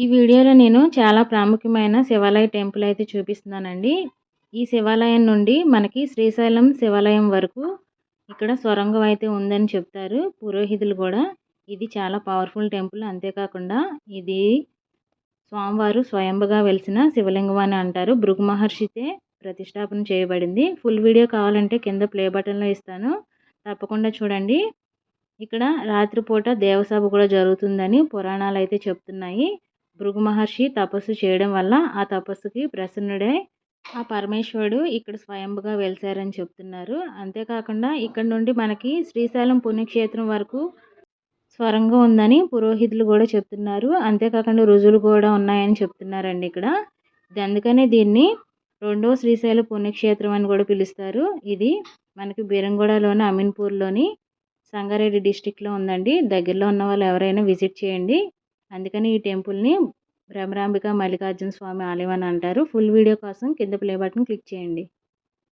ఈ వీడియోలో నేను చాలా ప్రాముఖ్యమైన శివాలయ టెంపుల్ అయితే చూపిస్తున్నానండి. ఈ శివాలయం నుండి మనకి శ్రీశైలం శివాలయం వరకు ఇక్కడ సొరంగం అయితే ఉందని చెప్తారు. పురోహితులు కూడా ఇది చాలా పవర్ఫుల్ టెంపుల్. అంతేకాకుండా ఇది స్వామివారు స్వయంభుగా వెలిసిన శివలింగం అని అంటారు. భృగు మహర్షితే ప్రతిష్టాపన చేయబడింది. ఫుల్ వీడియో కావాలంటే కింద ప్లే బటన్లో ఇస్తాను. తప్పకుండా చూడండి. ఇక్కడ రాత్రిపూట దేవసభ కూడా జరుగుతుందని పురాణాలు అయితే చెప్తున్నాయి. భృగు మహర్షి తపస్సు చేయడం వల్ల ఆ తపస్సుకి ప్రసన్నుడై ఆ పరమేశ్వరుడు ఇక్కడ స్వయంభుగా వెలిసారని చెప్తున్నారు. అంతేకాకుండా ఇక్కడ నుండి మనకి శ్రీశైలం పుణ్యక్షేత్రం వరకు స్వరంగా ఉందని పురోహితులు కూడా చెప్తున్నారు. అంతేకాకుండా రుజువులు కూడా ఉన్నాయని చెప్తున్నారండి ఇక్కడ. అందుకనే దీన్ని రెండో శ్రీశైల పుణ్యక్షేత్రం అని కూడా పిలుస్తారు. ఇది మనకి బీరంగూడలోని అమీన్పూర్లోని సంగారెడ్డి డిస్టిక్లో ఉందండి. దగ్గరలో ఉన్న వాళ్ళు ఎవరైనా విజిట్ చేయండి. అందుకని ఈ టెంపుల్ని భ్రమరాంబిక మల్లికార్జున స్వామి ఆలయం అని అంటారు. ఫుల్ వీడియో కోసం కింద ప్లే బటన్ క్లిక్ చేయండి.